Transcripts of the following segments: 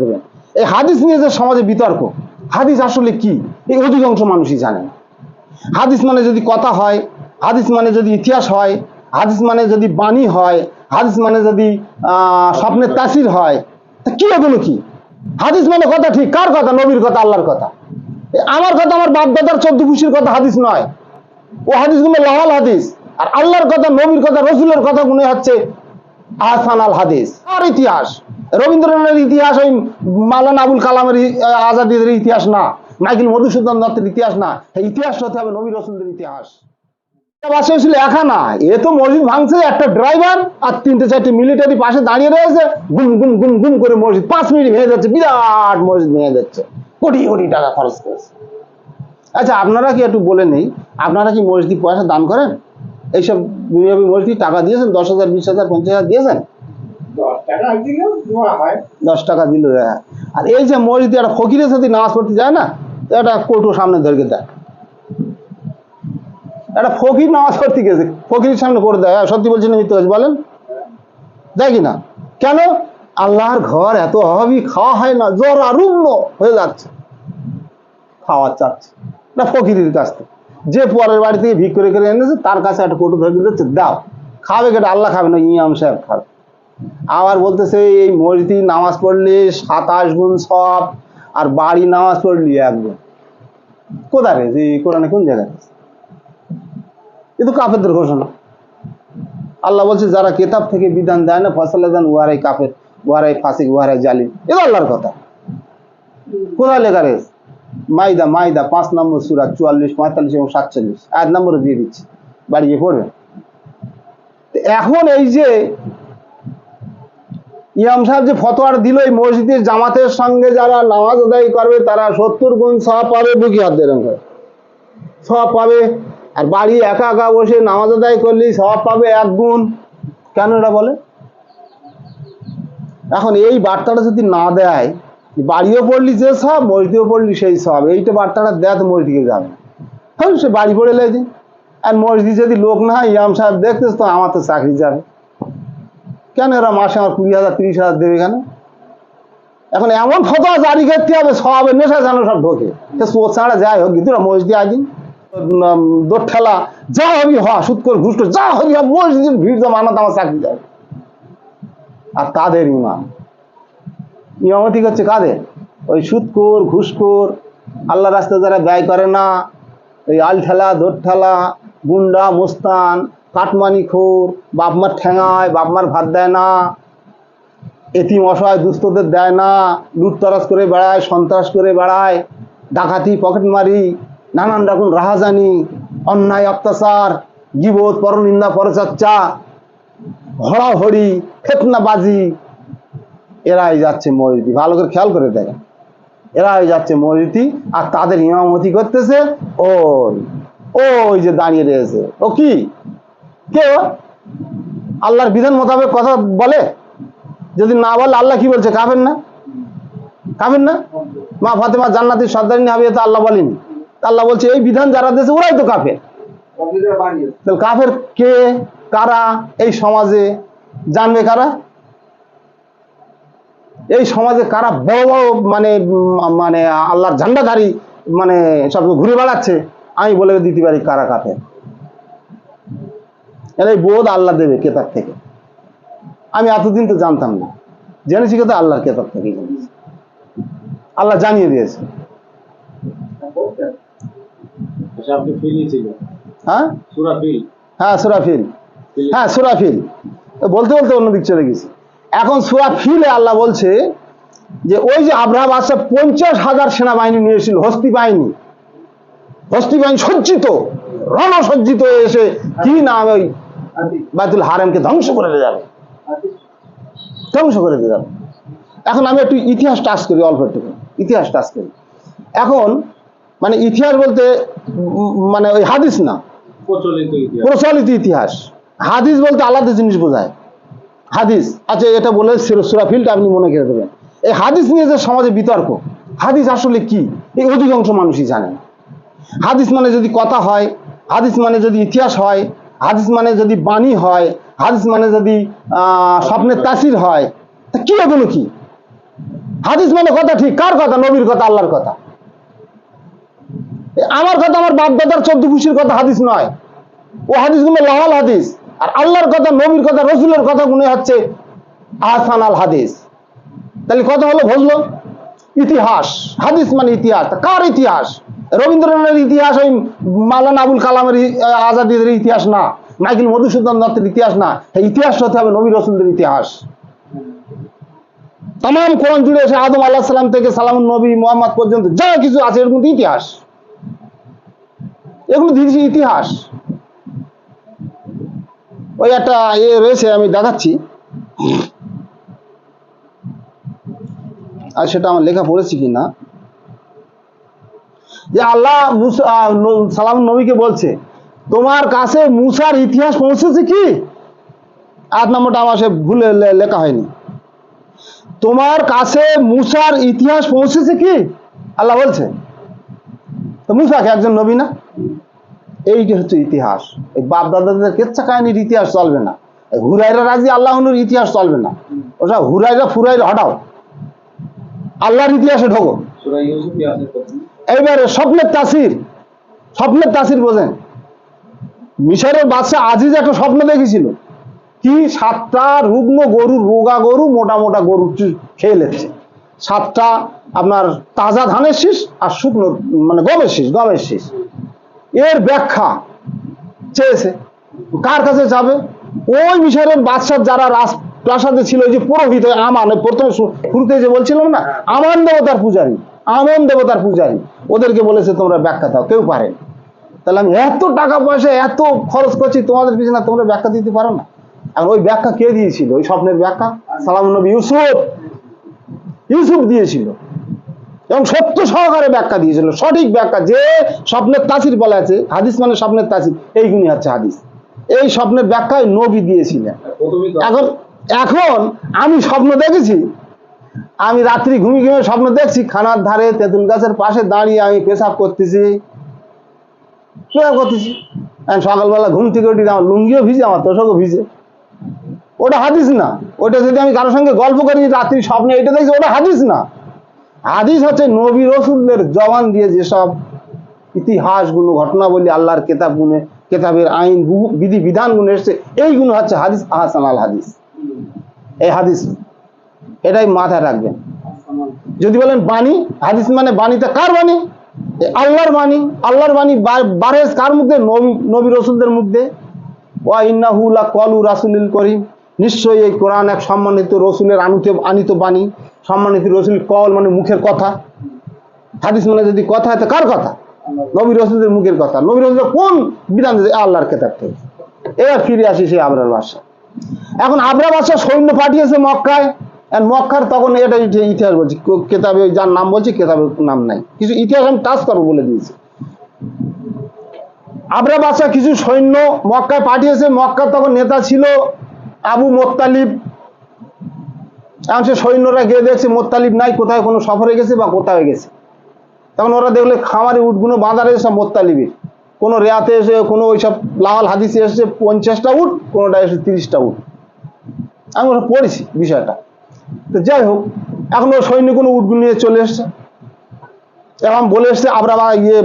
দেবেন এই হাদিস নিয়ে যে সমাজে বিতর্ক, হাদিস আসলে কি? এই অধিকাংশ মানুষই জানে হাদিস মানে যদি কথা হয়, হাদিস মানে যদি ইতিহাস হয়, হাদিস মানে যদি বাণী হয়, হাদিস মানে যদি স্বপ্নের তাসির হয় কি এগুলো কি? হাদিস মানে কথা ঠিক, কার কথা? নবীর কথা, আল্লাহর কথা। আমার কথা আমার বাপ দাদার চোদ্দ খুশির কথা হাদিস নয়। ও হাদিসগুলো লাহাল হাদিস, আর আল্লাহর কথা, নবীর কথা, রসুলের কথা গুনে হচ্ছে আহসান আল হাদিস, আর ইতিহাস। রবীন্দ্রনাথের ইতিহাস ওই মালান আবুল কালামের আজাদের ইতিহাস না। মাইকেল মধুসূদন দত্তের ইতিহাস না। ইতিহাস হতে হবে নবী রসুলদের ইতিহাস। একা না। এ তো মসজিদ ভাঙছে, একটা ড্রাইভার আর তিনটে চারটে মিলিটারি পাশে দাঁড়িয়ে রয়েছে, গুম গুম গুম গুম করে মসজিদ, পাঁচ মিনিট ভেঙে যাচ্ছে, বিরাট মসজিদ ভেঙে যাচ্ছে। কোটি কোটি টাকা খরচ করেছে। আচ্ছা আপনারা কি একটু বলে নেই? আপনারা কি মসজিদ পয়সা দান করেন? এইসব দুনিয়াবী মসজিদ টাকা দিয়েছেন, দশ হাজার, বিশ হাজার, পঞ্চাশ হাজার দিয়েছেন? দশ টাকা দিলেও দেওয়া হয়। দিল আর এই যে মসজিদে একটা ফকিরের সাথে নামাজ পড়তে যায় না তো একটা কোটো সামনে ধরে দেয়। একটা ফকির নামাজ পড়তে গেছে ফকিরের সামনে করে দেয়। হ্যাঁ, সত্যি বলছেন মিথ্যে বলছি বলেন? দেয় কি না? কেন? আল্লাহর ঘর এত অভাবী খাওয়া হয় না জ্বর আরুগ্ন হয়ে যাচ্ছে। খাওয়া চাচ্ছে। না ফকিরের কাছ থেকে। যে পরের বাড়ি থেকে ভিক করে করে এনেছে তার কাছে একটা কোটো ধরে দিচ্ছে দাও। খাবে কেটে আল্লাহ খাবে না ইমাম সাহেব খাবে। আবার বলতেছে এই মসজিদ নামাজ পড়লে সাতাশ গুণ সব আর বাড়ি নামাজ পড়লি এক গুণ। কোথায় রে? যে কোরআনে কোন জায়গায় এ তো কাফেরদের ঘোষণা। আল্লাহ বলছে, যারা কেতাব থেকে বিধান দেয় না, ফসলে দেন, উহারাই কাফের, উহারাই ফাসিক, উহারাই জালিম। এ তো আল্লাহর কথা। কোথায় লেখা রয়েছে মাইদা মাইদা, পাঁচ নম্বর সুরা, চুয়াল্লিশ, পঁয়তাল্লিশ এবং সাতচল্লিশ। এক নম্বরে দিয়ে দিচ্ছি। বাড়ি গিয়ে পড়বে। এখন এই যে ইমাম সাহেব যে ফতোয়ার দিল এই মসজিদের জামাতের সঙ্গে যারা নামাজ আদায় করবে, তারা সত্তর গুণ সব পাবে বুকি হাত দিয়ে এরকম করে। সব পাবে। আর বাড়ি একা একা বসে নামাজ আদায় করলি সব পাবে এক গুণ। কেন এটা বলে? এখন এই বার্তাটা যদি না দেয়, বাড়িও পড়লি যে সব মসজিদেও পড়লি সেই সব এইটা বার্তাটা দেয় তো মসজিদে যাবে। সে বাড়ি পড়ে লেগে আর মসজিদ যদি লোক না হয়, ইমাম সাহেব দেখতেছ তো আমার তো চাকরি যাবে। কেন এরা মাসে আমার কুড়ি হাজার, তিরিশ হাজার দেবে কেন? এখন এমন ফতোয়া জারি করতে হবে, সব নেশা যেন সব ঢোকে। সোচ ছাড়া যাই হোক, কিন্তু মসজিদে আদিন দোর ঠেলা যা হবি হ সুদ করে ঘুষ করে যা হবি মসজিদের ভিড় জমা আনা তো আমার চাকরি যাবে। আর কাদের ইমাম। ইমামতি হচ্ছে কাদের? ওই সুদখোর ঘুষখোর, আল্লাহ রাস্তায় যারা ব্যয় করে না এই আল ঠেলা দোর ঠেলা গুন্ডা, মোস্তান কাটমানি খোর বাপমার ঠেঙায়, বাপমার ভাত দেয় না, এতিম অসহায় দুস্থদের দেয় না, লুটতরাজ করে বেড়ায়, সন্ত্রাস করে বেড়ায়, ডাকাতি, পকেটমারি, নানান রকম রাহাজানি, অন্যায়, অত্যাচার গিবোধ পরনিন্দা, পরচর্চা, হড়াহড়ি, ফেতনাবাজি, এরাই যাচ্ছে মসজিদি। ভালো করে খেয়াল করে দেখেন। এরাই যাচ্ছে মসজিদি আর তাদের ইমামতি করতেছে, ওই ওই যে দাঁড়িয়ে রয়েছে। ও কি? কে ও? আল্লাহর বিধান মোতাবেক কথা বলে? যদি না বলে, আল্লাহ কি বলছে? কাফের না? কাফের না? মা ফাতেমা জান্নাতের সর্দারিনী হবে তো আল্লাহ বলেনি। আল্লাহ বলছে, এই বিধান যারা দিয়েছে, ওরাই তো কাফের। তাহলে কাফের কে? কারা? এই সমাজে জানবে কারা? এই সমাজে কারা বড় বড় মানে মানে আল্লাহর ঝান্ডাধারী মানে সব ঘুরে বেড়াচ্ছে? আমি বলে দিতে পারি কারা কাফের। এই বোধ আল্লাহ দেবে কেতাব থেকে। আমি এতদিন তো জানতাম না। জেনেছি কিন্তু আল্লাহর কেতাব থেকে। জেনেছি আল্লাহ জানিয়ে দিয়েছে। আচ্ছা হ্যাঁ? হ্যাঁ সুরাফিল হ্যাঁ সুরাফিল বলতে বলতে অন্যদিক চলে গেছি। এখন সুরাফিলে আল্লাহ বলছে যে ওই যে আব্রাহাম আসে পঞ্চাশ হাজার সেনাবাহিনী নিয়েছিল হস্তি বাহিনী। হস্তি বাহিনী সজ্জিত রণসজ্জিত হয়ে এসে কি নাম ওই বাইতুল হারেমকে ধ্বংস করে দিয়ে যাবে। ধ্বংস করে দিয়ে যাবে। এখন আমি একটু ইতিহাস টাচ করি অল্প একটু ইতিহাস টাচ করি। এখন মানে ইতিহাস বলতে মানে ওই হাদিস না। প্রচলিত ইতিহাস। হাদিস বলতে আলাদা জিনিস বোঝায়। হাদিস। আচ্ছা এটা বলে সুরাফিলটা আপনি মনে করে দেবেন। এই হাদিস নিয়ে যে সমাজে বিতর্ক হাদিস আসলে কি? এই অধিকাংশ মানুষই জানে না। হাদিস মানে যদি কথা হয় হাদিস মানে যদি ইতিহাস হয় হাদিস মানে যদি বাণী হয়, হাদিস মানে যদি স্বপ্নের তাসির হয়, তা কি এগুলো কি হাদিস মানে কথা ঠিক, কার কথা? নবীর কথা, আল্লাহর কথা। আমার কথা আমার বাপ দাদার চোদ্দ পুষির কথা হাদিস নয়। ও হাদিসগুলো লাহাল হাদিস, আর আল্লাহর কথা, নবীর কথা, রসুলের কথা গুনে হচ্ছে আহসান আল হাদিস। তাহলে কথা হলো বুঝলো ইতিহাস, হাদিস মানে ইতিহাস কার ইতিহাস? রবীন্দ্রনাথের ইতিহাস ওই মালানা আবুল কালামের আজাদিদের ইতিহাস না। মাইকেল মধুসূদন দত্তের ইতিহাস না। ইতিহাস হতে হবে নবী রসুলদের ইতিহাস। তাম কোরআন জুড়ে এসে আদম আল্লাহ সালাম থেকে সালাম নবী মোহাম্মদ পর্যন্ত যা কিছু আছে এর মধ্যে ইতিহাস। এগুলো দিয়েছে ইতিহাস। ওই একটা এ রয়েছে, আমি দেখাচ্ছি। আর সেটা আমার লেখা পড়েছি কি না যে আল্লাহ সালাম নবীকে বলছে, তোমার কাছে মুসার ইতিহাস পৌঁছেছে কি? আট নম্বরটা আমার সে ভুলে লেখা হয়নি। তোমার কাছে মুসার ইতিহাস পৌঁছেছে কি? আল্লাহ বলছে। তো মুসাকে একজন নবী না? এইটি হচ্ছে ইতিহাস। এই বাপ দাদাদের কেচ্ছা কাহিনীর ইতিহাস চলবে না। হুরাইরা রাজি আল্লাহনুর ইতিহাস চলবে না। ওসব হুরাইরা ফুরাইরা হটাও। আল্লাহর ইতিহাসে ঢোকো। এইবারে স্বপ্নের তাসির স্বপ্নের তাসির বোঝেন। মিশরের বাদশা আজিজ একটা স্বপ্ন দেখেছিল। কি সাতটা রুগ্ন গরু, রোগা গরু, মোটা মোটা গরু খেয়ে নিচ্ছে সাতটা আপনার তাজা ধানের শীষ আর শুকনো মানে গমের শীষ গমের শীষ। এর ব্যাখ্যা চেয়েছে। কার কাছে যাবে? ওই মিশরের বাদশার যারা রাজ প্রাসাদে ছিল ওই যে পুরোহিত আমান প্রথমে শুরুতে যে বলছিলাম না, আমান দেবতার পূজারী। আমন দেবতার পূজারী। ওদেরকে বলেছে তোমরা ব্যাখ্যা দাও কেউ পারে না। তাহলে আমি এত টাকা পয়সা এত খরচ করছি তোমাদের পিছনে তোমরা ব্যাখ্যা দিতে পারো না। আর ওই ব্যাখ্যা কে দিয়েছিল? ওই স্বপ্নের ব্যাখ্যা? সালাম নবী ইউসুফ। ইউসুফ দিয়েছিল। এবং সত্য সহকারে ব্যাখ্যা দিয়েছিল। সঠিক ব্যাখ্যা যে স্বপ্নের তাসির বলা আছে হাদিস মানে স্বপ্নের তাসির এইগুলি হচ্ছে হাদিস। এই স্বপ্নের ব্যাখ্যায় নবী দিয়েছিলেন। এখন এখন আমি স্বপ্ন দেখেছি আমি রাত্রি ঘুমিয়ে ঘুমিয়ে স্বপ্ন দেখছি, খানার ধারে তেঁতুল গাছের পাশে দাঁড়িয়ে আমি পেশাব করতেছি। পেশাব করতেছি। সকালবেলা ঘুম থেকে উঠি, আমার লুঙ্গিও ভিজে, আমার তোষকও ভিজে। ওটা হাদিস না। ওটা যদি আমি কারোর সঙ্গে গল্প করি, রাত্রি স্বপ্নে এটা দেখছি, ওটা হাদিস না। হাদিস হচ্ছে নবী রসুলদের জবান দিয়ে যেসব ইতিহাসগুলো, ঘটনাবলী, আল্লাহর কেতাবগুলো, কেতাবের আইন, বিধি, বিধানগুলো এসছে, এইগুলো হচ্ছে হাদিস, আহসান আল হাদিস। এই হাদিস এটাই মাথায় রাখবেন। যদি বলেন বাণী, হাদিস মানে বাণীতে কার বাণী? আল্লাহর বাণী। আল্লাহর বাণী বা- বারেস কার মুখে? নবী রসুলদের মুখে। ইন্নাহুলা কলু রাসুলিল করিম। নিশ্চয়ই এই কোরআন এক সম্মানিত রসুলের আনিত আনিত বাণী। সম্মানিত রসুল কল মানে মুখের কথা। হাদিস মানে যদি কথা হয় কার কথা? নবী রসুলদের মুখের কথা। নবী রসুলের কোন বিধান? আল্লাহর কেতাব থেকে? এবার ফিরে আসি সেই আবরার বাসা। এখন আবরা বাদশাহ সৈন্য পাঠিয়েছে মক্কায়। মক্কার তখন এটা ইতি- ইতিহাস বলছি কেতাবে যার নাম বলছি, কেতাবের নাম নাই। কিছু ইতিহাস আমি টাচ করব বলে দিয়েছি। আবরা বাদশাহ কিছু সৈন্য মক্কায় পাঠিয়েছে। মক্কার তখন নেতা ছিল আবু মোত্তালিব। এখন সে সৈন্যরা গিয়ে দেখছে, মোত্তালিব নাই, কোথায় কোনো সফরে গেছে বা কোথায় গেছে। তখন ওরা দেখলে খামারে উটগুলো বাঁধা রয়েছে সব মোত্তালিবের। কোনো রেয়াতে এসে, কোনো ওইসব লাল হাদিসে এসেছে, পঞ্চাশটা উট, কোনোটা এসে তিরিশটা উট। আমি ওরা পড়েছি বিষয়টা। তো যাই হোক, এখন ও সৈন্য কোনো উটগুলো নিয়ে চলে এসছে। এবং বলে এসছে আবরাবা ইয়ে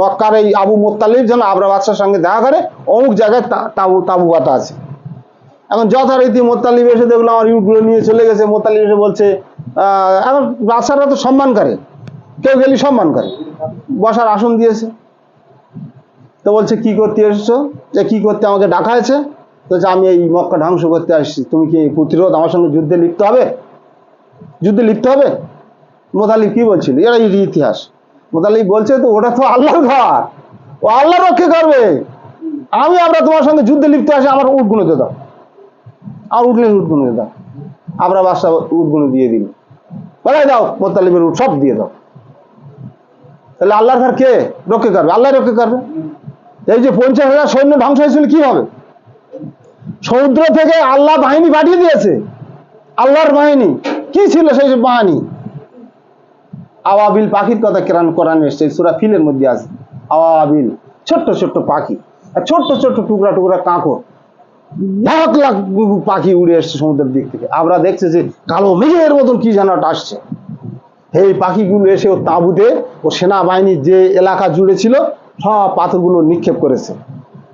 মক্কার এই আবু মোত্তালিব যেন আবরা বাদশার সঙ্গে দেখা করে, অমুক জায়গায় তাবু তাবু গাতা আছে। এখন যথারীতি মোত্তালিব এসে দেখল আমার ইউটগুলো নিয়ে চলে গেছে, মোত্তালিব এসে বলছে এখন বাদশারা তো সম্মান করে, কেউ গেলি সম্মান করে, বসার আসন দিয়েছে। তো বলছে, কি করতে এসেছ? যে কি করতে আমাকে ডাকা হয়েছে? বলছে, আমি এই মক্কা ধ্বংস করতে আসছি তুমি কি প্রতিরোধ আমার সঙ্গে যুদ্ধে লিপ্ত হবে? যুদ্ধে লিপ্ত হবে? মোতালিব কি বলছিল? এরা ইতিহাস। মোতালিব বলছে তো ওটা তো আল্লাহর ঘর। ও আল্লাহ রক্ষে করবে। আমি আমরা তোমার সঙ্গে যুদ্ধে লিপ্ত আসি আমার উট গুণতে দাও। আর উঠলে উট গুণতে দাও। আমরা বাসা উট গুনে দিয়ে দিল বলাই দাও মোতালিবের উট সব দিয়ে দাও। তাহলে আল্লাহর ঘর কে? রক্ষে করবে। আল্লাহ রক্ষে করবে। এই যে পঞ্চাশ হাজার সৈন্য ধ্বংস হয়েছিল কি হবে সমুদ্র থেকে আল্লাহ বাহিনী পাঠিয়ে দিয়েছে। আল্লাহর বাহিনী। কি ছিল সেই বাহিনী? আওয়াবিল পাখির কথা কেরান কোরআন এসছে সুরা ফিলের মধ্যে আছে। আওয়াবিল, ছোট্ট ছোট্ট পাখি। আর ছোট্ট ছোট্ট টুকরা টুকরা কাঁকড়। লাখ লাখ পাখি উড়ে এসছে সমুদ্রের দিক থেকে। আমরা দেখছি যে কালো মেঘের মতন কি যেন আসছে। এই পাখিগুলো এসে ও তাঁবুতে, ও সেনাবাহিনীর যে এলাকা জুড়ে ছিল, সব পাথরগুলো নিক্ষেপ করেছে।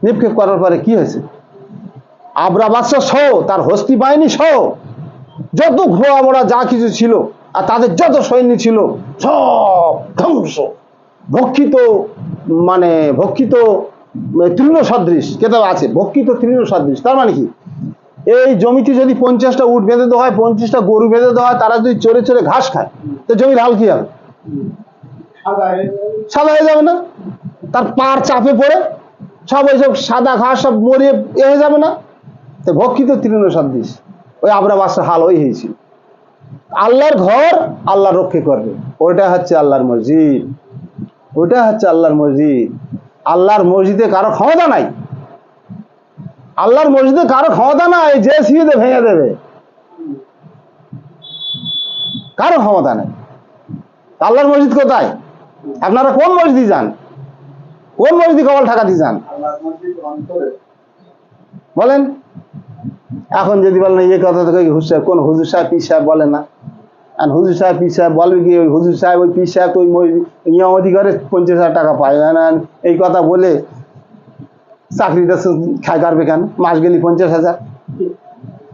নিক্ষেপ করার পরে কি হয়েছে? আবরা বাদশাহ সহ তার হস্তি বাহিনী সহ যত ঘোড়া মোড়া যা কিছু ছিল আর তাদের যত সৈন্য ছিল সব ধ্বংস। ভক্ষিত মানে ভক্ষিত তৃণ সদৃশ কেতাব আছে? ভক্ষিত তৃণ সদৃশ তার মানে কি? এই জমিতে যদি পঞ্চাশটা উট বেঁধে দেওয়া হয় পঞ্চাশটা গরু বেঁধে দেওয়া হয় তারা যদি চড়ে চড়ে ঘাস খায় তো জমির হাল কি হবে? সাদা হয়ে সাদা হয়ে যাবে না? তার পার চাপে পড়ে সব ওইসব সাদা ঘাস সব মরিয়ে এ হয়ে যাবে না? তো ভক্ষিত তৃণ সদৃশ ওই আবরা বাসা হাল ওই হয়েছিল। আল্লাহর ঘর আল্লাহ রক্ষে করবে। ওইটা হচ্ছে আল্লাহর মসজিদ। ওইটা হচ্ছে আল্লাহর মসজিদ। আল্লাহর মসজিদে কারও ক্ষমতা নাই। আল্লাহর মসজিদে কারও ক্ষমতা নাই যে সিঁড়িতে ভেঙে দেবে। কারও ক্ষমতা নেই। আল্লাহর মসজিদ কোথায়? আপনারা কোন মসজিদে যান? কোন মসজিদে কবল ঠাকাতে যান? বলেন। এখন যদি বলেন এই কথা থেকে হুজুর সাহেব কোন হুজুর সাহেব পীর সাহেব বলে না? আর হুজুর সাহেব পীর সাহেব বলবে কি ওই হুজুর সাহেব ওই পীর সাহেব তো ওই নিয়ম অধিকারে পঞ্চাশ হাজার টাকা পায়। না, এই কথা বলে চাকরিটা খায় কারবে কেন? মাস গেলি পঞ্চাশ হাজার।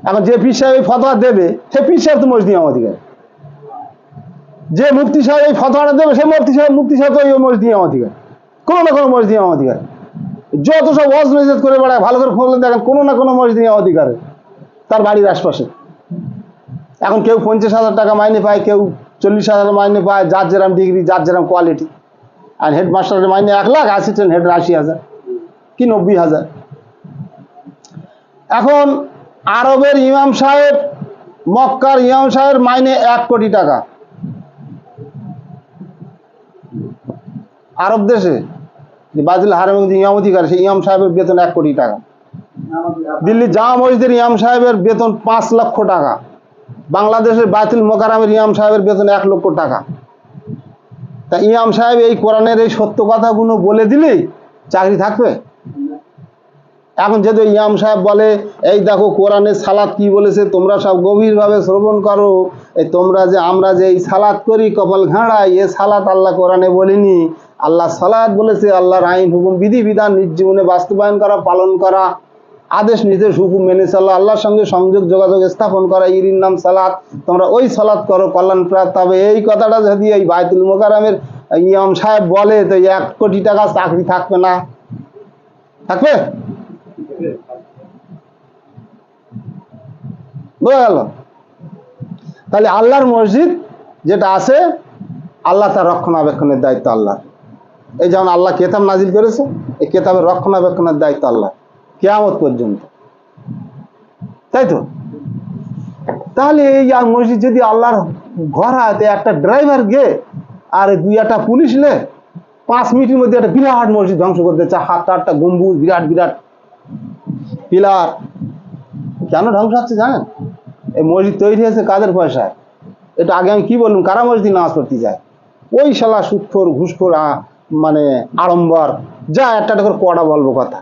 এখন যে পীর সাহেব এই ফতোয়া দেবে সে পীর সাহেব তো মসজিদ নিয়ম অধিকার। যে মুফতি সাহেব এই ফতোয়াটা দেবে সে মুফতি সাহেব মুক্তি সাহেব তো ওই মসজিদ নিয়ম অধিকার। কোনো না কোনো মসজিদ নিয়ম অধিকার। যত সব ওয়াজ নজর করে বেড়ায় ভালো করে খুঁজলে দেখেন কোনো না কোনো মসজিদ অধিকারে তার বাড়ির আশপাশে। এখন কেউ পঞ্চাশ হাজার টাকা মাইনে পায়, কেউ চল্লিশ হাজার মাইনে পায়, যার যেরাম ডিগ্রি যার যেরাম কোয়ালিটি আর হেডমাস্টারের মাইনে এক লাখ অ্যাসিস্ট্যান্ট হেড আশি হাজার, কি নব্বই হাজার। এখন আরবের ইমাম সাহেব, মক্কার ইমাম সাহেবের মাইনে এক কোটি টাকা। আরব দেশে বাজিল হারাম ইমাম অধিকার সেই ইমাম সাহেবের বেতন এক কোটি টাকা। দিল্লি জামা মসজিদের ইমাম সাহেবের বেতন পাঁচ লক্ষ টাকা। বাংলাদেশের বাতিল মোকারামের ইমাম সাহেবের বেতন এক লক্ষ টাকা। তা ইমাম সাহেব এই কোরআনের এই সত্য কথাগুলো বলে দিলেই চাকরি থাকবে? এখন ওই ইমাম সাহেব বলে, এই দেখো কোরআনের সালাদ কি বলেছে, তোমরা সব গভীরভাবে শ্রবণ করো। এই তোমরা যে, আমরা যে এই সালাদ করি, কপাল ঘাড়াই এ সালাত আল্লাহ কোরআনে বলিনি। আল্লাহ সালাদ বলেছে, আল্লাহর আইন, হুকুম, বিধি, বিধান, নিজ জীবনে বাস্তবায়ন করা, পালন করা। আদেশ নির্দেশ, হুকুম মেনে চলা, আল্লাহর সঙ্গে সংযোগ, যোগাযোগ স্থাপন করা ইরির নাম সালাত। তোমরা ওই সালাত করো কল্যাণ প্রাপ্ত হবে। এই কথাটা যদি এই বাইতুল মোকারামের ইমাম সাহেব বলে, তো এক কোটি টাকা চাকরি থাকবে না। থাকবে? বোঝা গেল? তাহলে আল্লাহর মসজিদ যেটা আছে, আল্লাহ তার রক্ষণাবেক্ষণের দায়িত্ব আল্লাহ এই যেমন আল্লাহ কেতাব নাজিল করেছে, এই কেতাবের রক্ষণাবেক্ষণের দায়িত্ব আল্লাহ কেয়ামত পর্যন্ত। তাই তো? তাহলে এই মসজিদ যদি আল্লাহর ঘর হয় একটা ড্রাইভার গে আর দুই একটা পুলিশ লে পাঁচ মিনিটের মধ্যে একটা বিরাট মসজিদ ধ্বংস করতে চা হাতটা আটটা গম্বুজ, বিরাট বিরাট পিলার। কেন ধ্বংস হচ্ছে জানেন? এই মসজিদ তৈরি হয়েছে কাদের পয়সায়? এটা আগে আমি কি বললাম? কারা মসজিদ নামাজ পড়তে যায়? ওই শালা সুৎখোর, ঘুষখোর মানে আড়ম্বর, যা একটা করে কটা বলব কথা।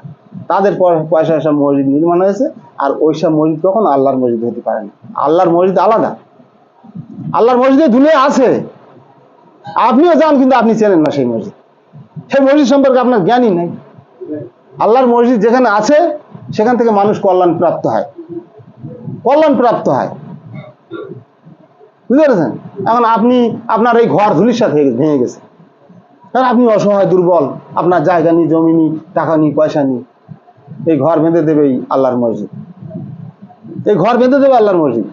তাদের পয়সা সব মসজিদ নির্মাণ হয়েছে, আর ওই সব মসজিদ কখন আল্লাহর মসজিদ হতে পারে না। আল্লাহর মসজিদ আলাদা। আল্লাহর মসজিদে দুনিয়া আছে। আপনিও যান, কিন্তু আপনি চেনেন না সেই মসজিদ। সেই মসজিদ সম্পর্কে আপনার জ্ঞানই নেই। আল্লাহর মসজিদ যেখানে আছে, সেখান থেকে মানুষ কল্যাণ প্রাপ্ত হয়। কল্যাণ প্রাপ্ত হয়। বুঝতে পেরেছেন? এখন আপনি, আপনার এই ঘর ধুলির সাথে ভেঙে গেছে। কারণ আপনি অসহায়, দুর্বল, আপনার জায়গা নেই, জমি নেই, টাকা নেই, পয়সা নেই। এই ঘর বেঁধে দেবে এই আল্লাহর মসজিদ। এই ঘর বেঁধে দেবে আল্লাহর মসজিদ।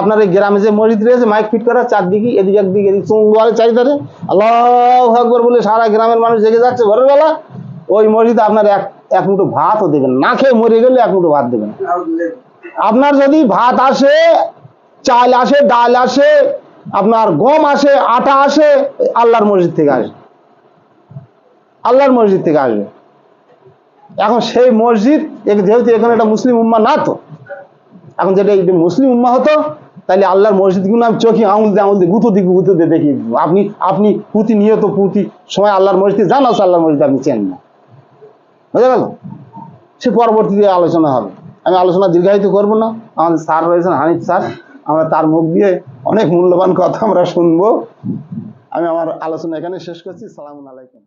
আপনার এই গ্রামে যে মসজিদ রয়েছে, মাইক ফিট করা, চারদিকে এদিকে একদিকে এদিকে চুঙ্গুয়ালে চারিধারে। আল্লাহ আকবর বলে সারা গ্রামের মানুষ জেগে যাচ্ছে ভোরের বেলা ওই মসজিদে আপনার এক এক মুঠো ভাতও দেবেন না। খেয়ে মরে গেলে এক মুঠো ভাত দেবেন আপনার যদি ভাত আসে, চাল আসে, ডাল আসে, আপনার গম আসে, আটা আসে আল্লাহর মসজিদ থেকে আসে আল্লাহর মসজিদ থেকে আসবে। এখন সেই মসজিদ যেহেতু এখানে একটা মুসলিম উম্মা না তো, এখন যেটা মুসলিম উম্মা হতো তাহলে আল্লাহর মসজিদ মসজিদগুলো আমি চোখে আঙুল দিয়ে আঙুল দিয়ে, গুঁতো দিকে গুঁতো দিয়ে দিব আপনি আপনি প্রতিনিয়ত প্রতি সময় আল্লাহর মসজিদে যান আছে আল্লাহর মসজিদ আপনি চেন না। বুঝা গেল? সে পরবর্তীতে আলোচনা হবে। আমি আলোচনা দীর্ঘায়িত করব না। আমাদের স্যার রয়েছেন, হানিফ স্যার। আমরা তার মুখ দিয়ে অনেক মূল্যবান কথা আমরা শুনব। আমি আমার আলোচনা এখানে শেষ করছি। সালামু আলাইকুম।